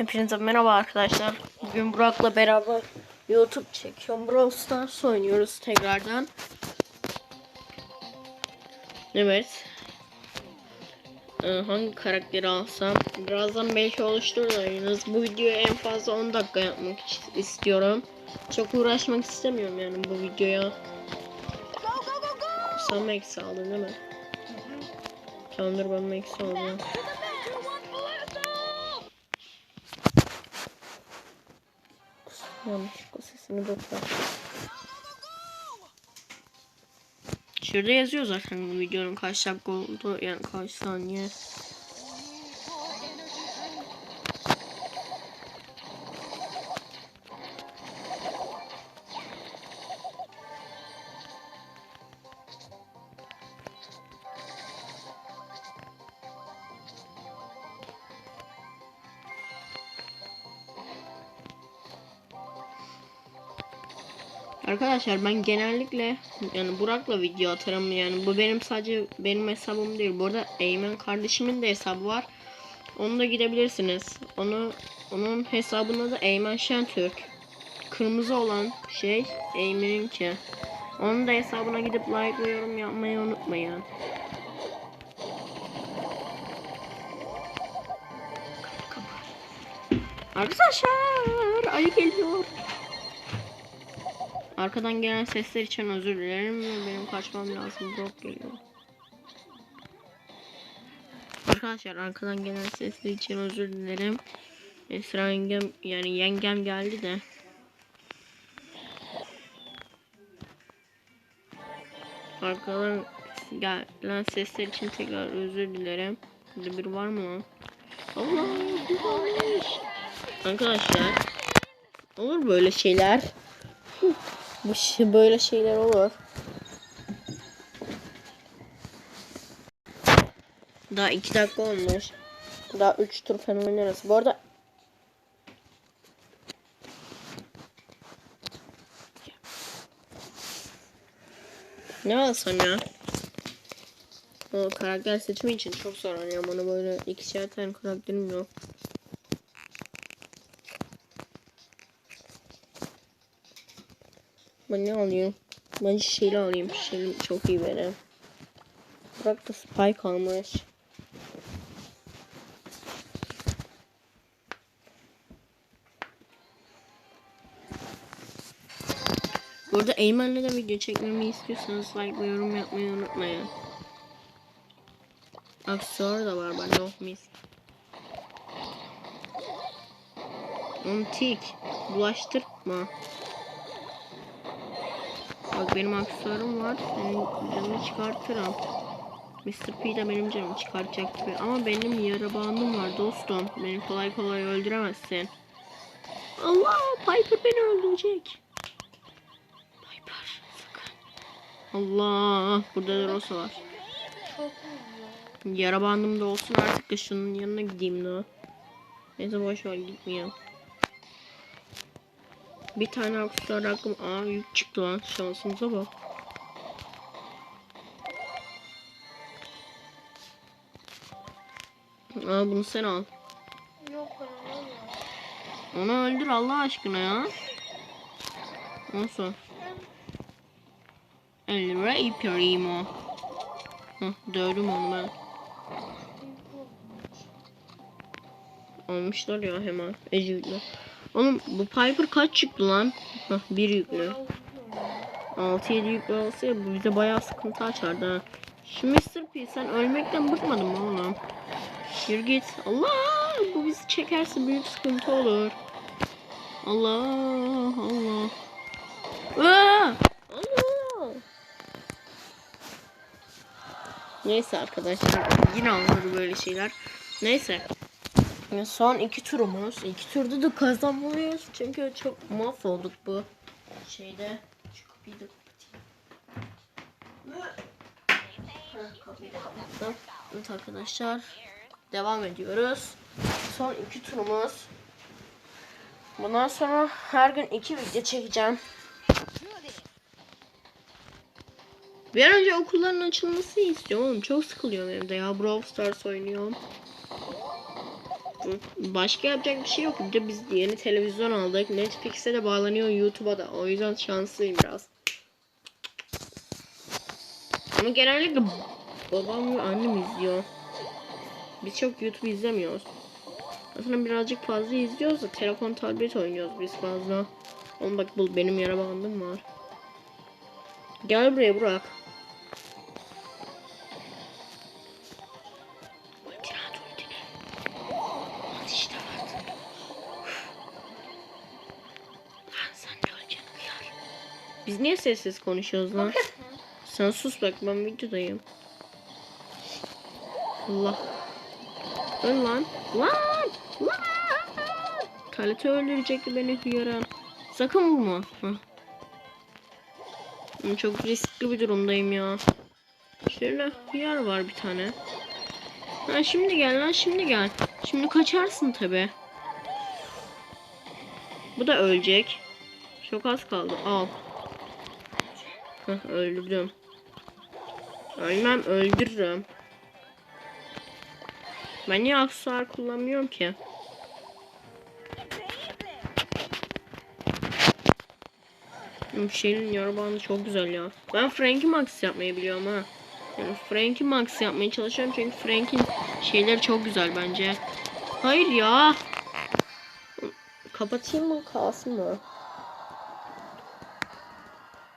Hepinize merhaba arkadaşlar. Bugün Burak'la beraber YouTube çekiyorum. Brawl Stars oynuyoruz tekrardan. Evet. Ee, hangi karakteri alsam? Birazdan belki oluştururuz. Bu videoyu en fazla 10 dakika yapmak is- istiyorum. Çok uğraşmak istemiyorum yani bu videoya. Sen Max aldın değil mi? Tamamdır ben Max alacağım. Yanlışlıkla sesini bırak. Şurada yazıyor zaten videonun kaç dakika oldu yani kaç saniye. Arkadaşlar ben genellikle yani Burak'la video atarım yani bu benim sadece benim hesabım değil. Bu arada Eymen kardeşimin de hesabı var. Onu da gidebilirsiniz. Onu onun hesabına da Eymen Şentürk. Kırmızı olan şey Eymen'inki. Onun da hesabına gidip like ve yorum yapmayı unutmayın. Arkadaşlar ayı geliyor. Arkadan gelen sesler için özür dilerim. Benim kaçmam lazım. Brock geliyor. Arkadaşlar arkadan gelen sesler için özür dilerim. Esra yengem yani yengem geldi de. Arkadan gelen sesler için tekrar özür dilerim. Burada biri var mı lan? Allah bir. Arkadaşlar olur böyle şeyler. Bu böyle şeyler olur. Daha iki dakika olmuş. Daha üç tur falan oynarız. Bu arada Ne alsam ya? O karakter seçimi için çok zor oynuyorum. Bana böyle ikişer tane karakterim yok. Ben ne alayım? Ben şeyle alayım. Şey çok iyi benim. Bırak da spike almış. Burada Eymen'le de video çekmemi istiyorsanız like ve yorum yapmayı unutmayın. Aksesuar da var bende oh mis. Ontik. Bulaştırma. Bak benim aksesuarım var. Senin canını çıkartırım. Mr. P de benim canımı çıkartacak gibi. Ama benim yara bandım var dostum. Beni kolay kolay öldüremezsin. Allah! Piper beni öldürecek. Piper sakın. Allah! Burada da Rosa var. Yara bandım da olsun artık da şunun yanına gideyim de. Neyse boş ver gitmeyeyim. Bir tane aksesuar hakkım. Aa yük çıktı lan. Şansımıza bak. Aa bunu sen al. Yok alamıyorum. Onu öldür Allah aşkına ya. Nasıl? El Rey Primo. Hı, dövdüm onu ben. Almışlar ya hemen. Ecil'le. Oğlum bu Piper kaç çıktı lan? Hah bir yüklü. 6-7 yüklü olsa ya bu bize bayağı sıkıntı açardı ha. Şu Mr. P sen ölmekten bıkmadın mı oğlum? Yürü git. Allah! Bu bizi çekerse büyük sıkıntı olur. Allah! Allah! Aa! Allah! Neyse arkadaşlar yine olmadı böyle şeyler. Neyse. Son iki turumuz. İki turda da kazanmalıyız. Çünkü çok mahvolduk bu şeyde. Kapıyı da kapatayım. Evet arkadaşlar. Devam ediyoruz. Son iki turumuz. Bundan sonra her gün iki video çekeceğim. Bir an önce okulların açılması istiyorum. Çok sıkılıyorum evde ya. Brawl Stars oynuyorum. Başka yapacak bir şey yok. Bir de biz yeni televizyon aldık. Netflix'e de bağlanıyor YouTube'a da. O yüzden şanslıyım biraz. Ama genellikle babam ve annem izliyor. Biz çok YouTube izlemiyoruz. Aslında birazcık fazla izliyoruz da telefon tablet oynuyoruz biz fazla. Oğlum bak bu benim yara bandım var. Gel buraya Burak. Biz niye sessiz konuşuyoruz lan? Sen sus bak ben videodayım. Allah. Öl lan. Lan. Lan. Kalite öldürecekti beni hıyara. Sakın vurma. Hah. Ben Çok riskli bir durumdayım ya. Şöyle hıyar var bir tane. Ha şimdi gel lan şimdi gel. Şimdi kaçarsın tabi. Bu da ölecek. Çok az kaldı. Al. Hah öldürdüm. Ölmem öldürürüm. Ben niye aksesuar kullanmıyorum ki? Şeyin yara bandı çok güzel ya. Ben Frankie Max yapmayı biliyorum ha. Yani Frankie Max yapmaya çalışıyorum çünkü Frank'in şeyleri çok güzel bence. Hayır ya. Kapatayım mı kalsın mı?